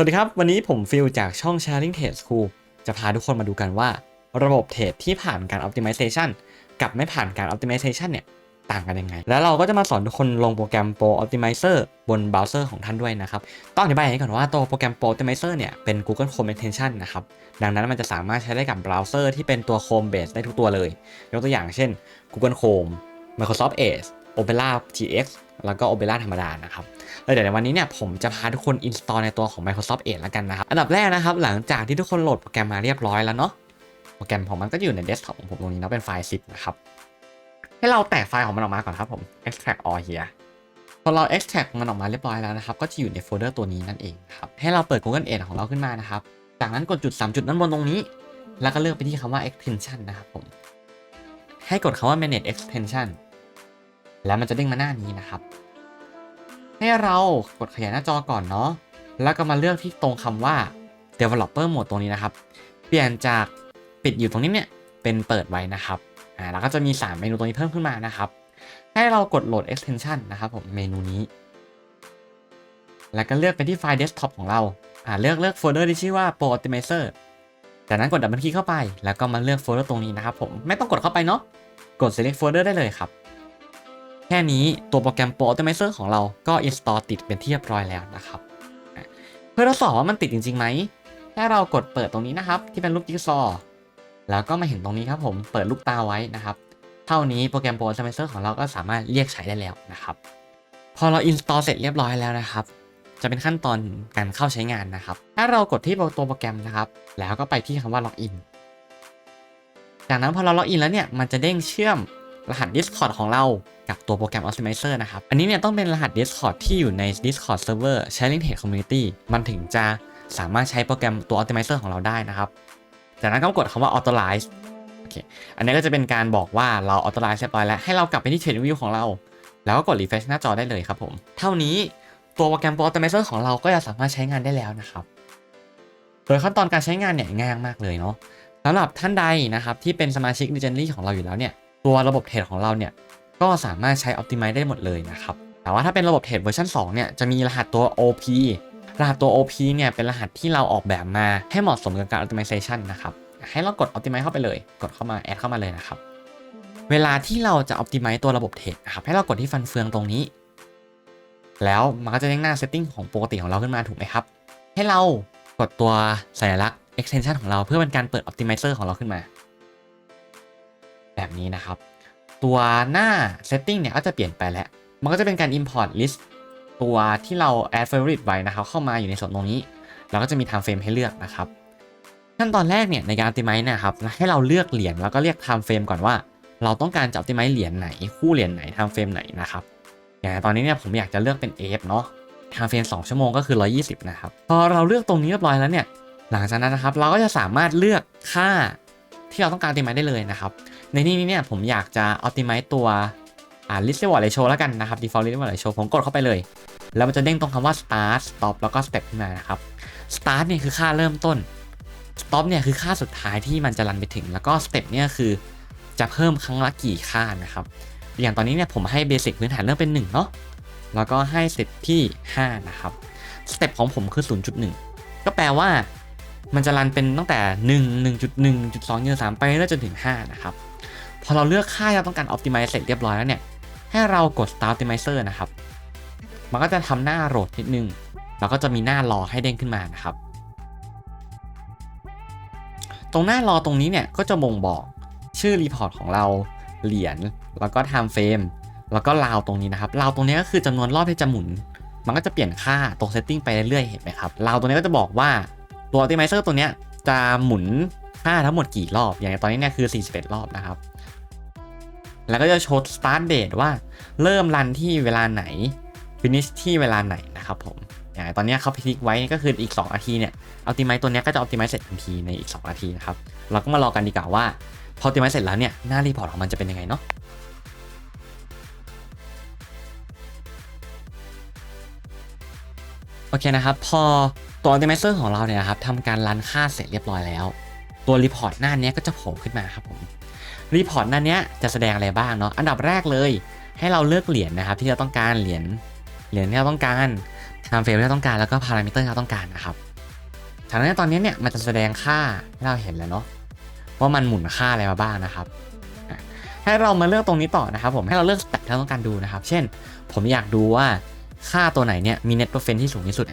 สวัสดีครับ วันนี้ผมฟิลจากช่อง Sharing Trade School จะพาทุกคนมาดูกันว่า ระบบเทรดที่ผ่านการ Optimization กับไม่ผ่านการ Optimization เนี่ยต่างกันยังไง แล้วเราก็จะมาสอนทุกคนลงโปรแกรม Pro Optimizer บนเบราว์เซอร์ของท่านด้วยนะครับ ต้องอธิบายอย่างนี้ก่อนว่าตัวโปรแกรม Pro Optimizer เนี่ยเป็น Google Chrome Extension นะครับ ดังนั้นมันจะสามารถใช้ได้กับเบราว์เซอร์ที่เป็นตัว Chrome base ได้ทุกตัวเลย ยกตัวอย่างเช่น Google Chrome Microsoft Edge Opera GX แล้วก็ Opera ธรรมดานะครับแล้วเดี๋ยวในวันนี้เนี่ยผมจะพาทุกคน install ในตัวของ Microsoft Edge แล้วกันนะครับ อันดับแรกนะครับ หลังจากที่ทุกคนโหลดโปรแกรมมาเรียบร้อยแล้วเนาะโปรแกรมของมันก็อยู่ในเดสก์ท็อปของผมตรงนี้นะเป็นไฟล์ zip นะครับให้เราแตกไฟล์ของมันออกมาก่อนครับผม extract all here พอเรา extract มันออกมาเรียบร้อยแล้วนะครับ ก็จะอยู่ในโฟลเดอร์ตัวนี้นั่นเองครับ ให้เราเปิด Google Edge ของเราขึ้นมานะครับ จากนั้นกดจุด 3 จุดด้านบนตรงนี้ แล้วก็เลือกไปที่คำว่า extension นะครับผม ให้กดคำว่า manage extension แล้วมันจะเด้งมาหน้านี้นะครับ ให้เรากดขยายหน้าจอก่อนเนาะ แล้วก็มาเลือกที่ตรงคำว่า developer mode ตรงนี้นะครับ เปลี่ยนจากปิดอยู่ตรงนี้เนี่ย เป็นเปิดไว้นะครับ อ่า แล้วก็จะมี 3 เมนูตรงนี้เพิ่มขึ้นมานะครับ ให้เรากดโหลด extension นะครับผมเมนูนี้ แล้วก็เลือกไปที่ไฟล์ desktop ของเรา อ่า เลือกเลือกโฟลเดอร์ที่ชื่อว่า pro optimizer จากนั้นกดดับเบิลคลิกเข้าไป แล้วก็มาเลือกโฟลเดอร์ตรงนี้นะครับผม ไม่ต้องกดเข้าไปเนาะ กด select folder ได้เลยครับ แค่นี้ตัวโปรแกรม Pro Optimizer ของเราก็ install ติดเป็นที่เรียบร้อยแล้วนะครับ เพื่อทดสอบว่ามันติดจริงๆไหมถ้าเรากดเปิดตรงนี้นะครับ ที่เป็นรูปจิ๊กซอว์แล้วก็มาเห็นตรงนี้ครับผมเปิดลูกตาไว้นะครับ เท่านี้โปรแกรม Pro Optimizer ของเราก็สามารถเรียกใช้ได้แล้วนะครับ พอเรา install เสร็จเรียบร้อยแล้วนะครับ จะเป็นขั้นตอนการเข้าใช้งานนะครับ ถ้าเรากดที่ตัวโปรแกรมนะครับ แล้วก็ไปที่คำว่า login จากนั้นพอเราล็อกอินแล้วเนี่ย มันจะเด้งเชื่อม รหัส Discord ของเรากับตัวโปรแกรม Optimizer นะครับ อันนี้เนี่ยต้องเป็นรหัส Discord ที่อยู่ใน Discord Server Sharing Trade Community มันถึงจะสามารถใช้โปรแกรมตัว Optimizer ของเราได้นะครับจากนั้นก็กดคำว่า Authorize โอเค อันนี้ก็จะเป็นการบอกว่าเรา Authorize เรียบร้อยแล้ว ให้เรากลับไปที่ Trade View ของเรา แล้วก็กด Refresh หน้าจอได้เลยครับผม เท่านี้ตัวโปรแกรม Pro Optimizer ของเราก็จะสามารถใช้งานได้แล้วนะครับ โดยขั้นตอนการใช้งานเนี่ยง่ายมากเลยเนาะสำหรับท่านใดนะครับที่เป็นสมาชิก Legendary ของเราอยู่แล้วเนี่ย ตัวระบบเทรดของเราเนี่ยก็สามารถใช้ Optimize ได้หมดเลยนะครับ แต่ว่าถ้าเป็นระบบเทรดเวอร์ชัน2เนี่ยจะมีรหัสตัว OP รหัสตัว OP เนี่ยเป็นรหัสที่เราออกแบบมาให้เหมาะสมกับการ Optimization นะครับ ให้เรากด Optimize เข้าไปเลย กดเข้ามาแอดเข้ามาเลยนะครับ เวลาที่เราจะ Optimize ตัวระบบเทรดนะครับให้เรากดที่ฟันเฟืองตรงนี้ แล้วมันก็จะเด้งหน้า Setting ของปกติของเราขึ้นมาถูกไหมครับ ให้เรากดตัวสัญลักษณ์ extension ของเราเพื่อเป็นการเปิด optimizer ของเราขึ้นมา แบบนี้นะครับ ตัวหน้า setting เนี่ยก็จะเปลี่ยนไปแล้ว มันก็จะเป็นการ import list ตัวที่เรา add favorite ไว้นะครับ เข้ามาอยู่ในส่วนตรงนี้ เราก็จะมี time frame ให้เลือกนะครับ ขั้นตอนแรกเนี่ยในการ optimize นะครับ ให้เราเลือกเหรียญแล้วก็เรียก time frame ก่อนว่า เราต้องการจะ optimize เหรียญไหน คู่เหรียญไหน time frame ไหนนะครับ อย่างตอนนี้เนี่ยผมอยากจะเลือกเป็น AF เนาะ time frame 2ชั่วโมงก็คือ 120 นะครับ พอเราเลือกตรงนี้เรียบร้อยแล้วเนี่ย หลังจากนั้นนะครับ เราก็จะสามารถเลือกค่าที่เราต้องการ optimize ได้เลยนะครับ ในที่นี้เนี่ยผมอยากจะ optimize ตัวอ่า list reward ratio แล้วกันนะครับ default list reward ratio ผมกดเข้าไปเลย แล้วมันจะเด้งตรงคำว่า start stop แล้วก็ step ขึ้นมานะครับ start เนี่ยคือค่าเริ่มต้น stop เนี่ยคือค่าสุดท้ายที่มันจะรันไปถึง แล้วก็ step เนี่ยคือจะเพิ่มครั้งละกี่ค่านะครับ อย่างตอนนี้เนี่ยผมให้เบสิกพื้นฐานเริ่มเป็น1เนาะแล้วก็ให้ step ที่ 5 นะครับ step ของผมคือ 0.1 ก็แปลว่ามันจะรันเป็นตั้งแต่ 1 1.1 1.2 1.3 ไปเรื่อยจนถึง 5 นะครับ พอเราเลือกค่าที่เราต้องการ optimize เสร็จเรียบร้อยแล้วเนี่ย ให้เรากด start optimizer นะครับ มันก็จะทำหน้าโหลดนิดนึง แล้วก็จะมีหน้ารอให้เด้งขึ้นมานะครับ ตรงหน้ารอตรงนี้เนี่ยก็จะบ่งบอกชื่อรีพอร์ตของเรา เหรียญ แล้วก็ time frame แล้วก็ราวตรงนี้นะครับราวตรงนี้ก็คือจำนวนรอบที่จะหมุน มันก็จะเปลี่ยนค่าตรง setting ไปเรื่อยๆ เห็นไหมครับราวตรงนี้ก็จะบอกว่าตัว optimizer ตัวเนี้ยจะหมุนค่าทั้งหมดกี่รอบ อย่างตอนนี้เนี่ยคือ 41 รอบนะครับ แล้วก็จะโชว์ start date ว่าเริ่มรันที่เวลาไหน finish ที่เวลาไหนนะครับผมอย่างตอนนี้เขาพิกไว้ก็คืออีก 2 นาทีเนี่ย optimize ตัวนี้ก็จะ optimize เสร็จทันทีในอีก 2 นาทีนะครับ เราก็มารอกันดีกว่าว่า พอ optimize เสร็จแล้วเนี่ย หน้ารีพอร์ตของมันจะเป็นยังไงเนาะโอเคนะครับ พอตัว optimizer ของเราเนี่ยนะครับทำการรันค่าเสร็จเรียบร้อยแล้ว ตัวรีพอร์ตหน้านี้ก็จะโผล่ขึ้นมาครับผม รีพอร์ตหน้านี้จะแสดงอะไรบ้างเนาะอันดับแรกเลย ให้เราเลือกเหรียญนะครับ ที่เราต้องการเหรียญเหรียญที่เราต้องการ time frame ที่เราต้องการแล้วก็ parameter ที่เราต้องการนะครับจากนั้นตอนนี้เนี่ยมันจะแสดงค่าให้เราเห็นแล้วเนาะว่ามันหมุนค่าอะไรมาบ้างนะครับให้เรามาเลือกตรงนี้ต่อนะครับ ผมให้เราเลือกสเต็ปที่เราต้องการดูนะครับ เช่น ผมอยากดูว่าค่าตัวไหนเนี่ยมี net profit ที่สูงที่สุด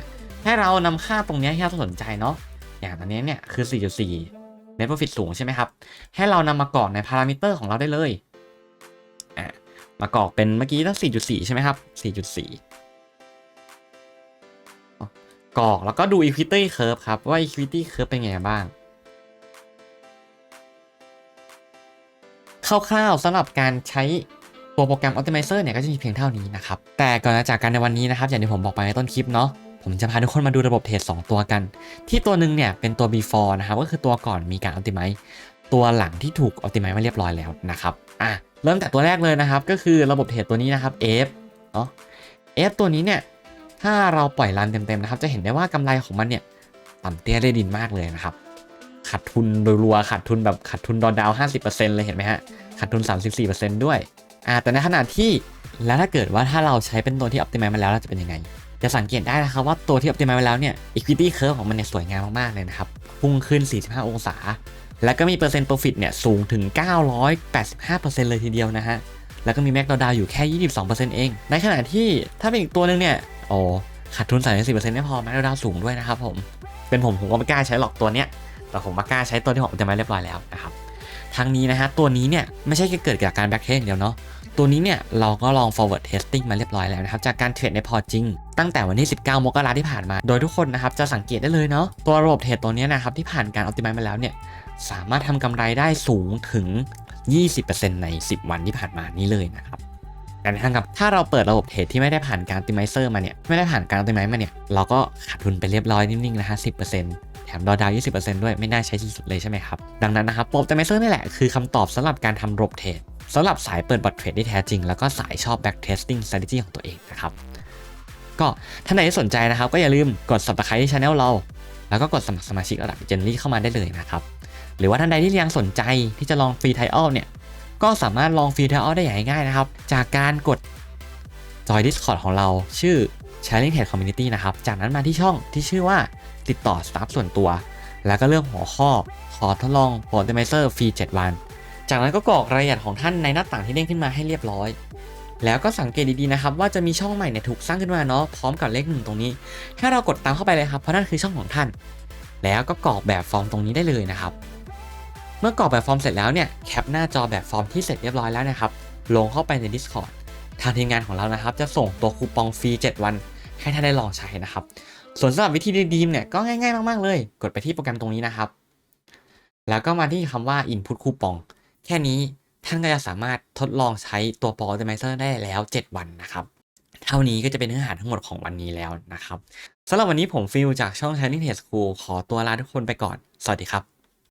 ให้เรานำค่าตรงนี้ที่เราสนใจเนาะอย่างตอนนี้เนี่ยคือ 4.4 net profit สูงใช่ไหมครับ ให้เรานำมากรอกในพารามิเตอร์ของเราได้เลยอะมากรอกเป็นเมื่อกี้ตั้ง4.4 ใช่ไหมครับ 4.4กรอกแล้วก็ดู equity curve ครับ ว่า equity curve เป็นไงบ้างคร่าวๆสำหรับการใช้ตัวโปรแกรม Optimizer เนี่ยก็จะมีเพียงเท่านี้นะครับ แต่ก่อนจะจากกันในวันนี้นะครับ อย่างที่ผมบอกไปในต้นคลิปเนาะ ผมจะพาทุกคนมาดูระบบเทรด2ตัวกัน ที่ตัวหนึ่งเนี่ยเป็นตัว before นะครับก็คือตัวก่อนมีการ optimize ตัวหลังที่ถูก optimize มาเรียบร้อยแล้วนะครับอะเริ่มจากตัวแรกเลยนะครับ ก็คือระบบเทรดตัวนี้นะครับ F เนาะ F ตัวนี้เนี่ยถ้าเราปล่อยรันเต็มๆนะครับ จะเห็นได้ว่ากำไรของมันเนี่ยต่ำเตี้ยได้ดินมากเลยนะครับขาดทุนรัวๆขาดทุนแบบขาดทุนดอดาว 50%เลยเห็นไหมฮะขาดทุน 34%ด้วยอ่าแต่ในขณะที่แล้วถ้าเกิดว่าถ้าเราใช้เป็นตัวที่ optimize มาแล้วเราจะเป็นยังไง จะสังเกตได้นะครับว่าตัวที่ optimize มาแล้วเนี่ย equity curve ของมันเนี่ยสวยงามมากๆเลยนะครับ พุ่งขึ้น 45 องศา แล้วก็มีเปอร์เซ็นต์ profit เนี่ยสูงถึง 985%เลยทีเดียวนะฮะ แล้วก็มีแม็กดาวดาวอยู่แค่ 22%เอง ในขณะที่ถ้าเป็นอีกตัวหนึงเนี่ยโอ้ขาดทุน34%ไม่พอแม็กดาวสูงด้วยนะครับผม เป็นผมผมก็ไม่กล้าใช้หรอกตัวเนี้ย แต่ผมมากล้าใช้ตัวที่ผมจะมาเรียบร้อยแล้วนะครับ ทั้งนี้นะฮะตัวนี้เนี่ยไม่ใช่แค่เกิดจากการแบ็กเทสเดียวเนาะตัวนี้เนี่ยเราก็ลอง forward testing มาเรียบร้อยแล้วนะครับ จากการเทรดในพอร์ตจริง ตั้งแต่วันที่ 19 มกราที่ผ่านมา โดยทุกคนนะครับจะสังเกตได้เลยเนาะตัวระบบเทรดตัวนี้นะครับที่ผ่านการ optimize มาแล้วเนี่ยสามารถทำกำไรได้สูงถึง 20%ใน 10 วันที่ผ่านมานี้เลยนะครับแต่ในทางกลับถ้าเราเปิดระบบเทรดที่ไม่ได้ผ่านการ optimizer มาเนี่ยไม่ได้ผ่านการ optimize มาเนี่ยเราก็ขาดทุนไปเรียบร้อยนิ่งๆนะฮะ10% แถมดอดาว 20%ด้วยไม่น่าใช้สุดๆเลยใช่ไหมครับ ดังนั้นนะครับโปร optimizer นี่แหละคือคำตอบสำหรับการทำรบเทรดสำหรับสายเปิดบัตรเทรดที่แท้จริง แล้วก็สายชอบ back testing strategy ของตัวเองนะครับก็ท่านไหนที่สนใจนะครับ ก็อย่าลืมกด subscribe ที่ channel เรา แล้วก็กดสมัครสมาชิกระดับเจนลี่เข้ามาได้เลยนะครับ หรือว่าท่านใดที่ยังสนใจที่จะลองฟรีไทออลเนี่ยก็สามารถลองฟรีไทออลได้อย่างง่ายๆนะครับ จากการกดจอย Discord ของเราชื่อ Sharing Trade Community นะครับ จากนั้นมาที่ช่องที่ชื่อว่า ติดต่อสตาฟส่วนตัว แล้วก็เลือกหัวข้อขอทดลอง p o t i m i z e r ฟรี 7 วัน จากนั้นก็กรอกรายละเอียดของท่านในหน้าต่างที่เด้งขึ้นมาให้เรียบร้อย แล้วก็สังเกตดีๆนะครับว่าจะมีช่องใหม่เนี่ยถูกสร้างขึ้นมาเนาะพร้อมกับเลขหนึ่งตรงนี้ให้เรากดตามเข้าไปเลยครับเพราะนั่นคือช่องของท่าน แล้วก็กรอกแบบฟอร์มตรงนี้ได้เลยนะครับ เมื่อกรอกแบบฟอร์มเสร็จแล้วเนี่ยแคปหน้าจอแบบฟอร์มที่เสร็จเรียบร้อยแล้วนะครับลงเข้าไปใน Discord ทางทีมงานของเรานะครับ จะส่งตัวคูปองฟรี 7 วันให้ท่านได้ลองใช้นะครับ ส่วนสำหรับวิธีดีมเนี่ยก็ง่าย ๆ มาก ๆ เลย กดไปที่โปรแกรมตรงนี้นะครับ แล้วก็มาที่คำว่า Input คูปอง แค่นี้ท่านก็จะสามารถทดลองใช้ตัว p o l i m i z e r ได้แล้ว 7 วันนะครับ เท่านี้ก็จะเป็นเนื้อหาทั้งหมดของวันนี้แล้วนะครับสำหรับวันนี้ผมฟิลจากช่อง Sharing Tech School ขอตัวลาทุกคนไปก่อน สวัสดีครับ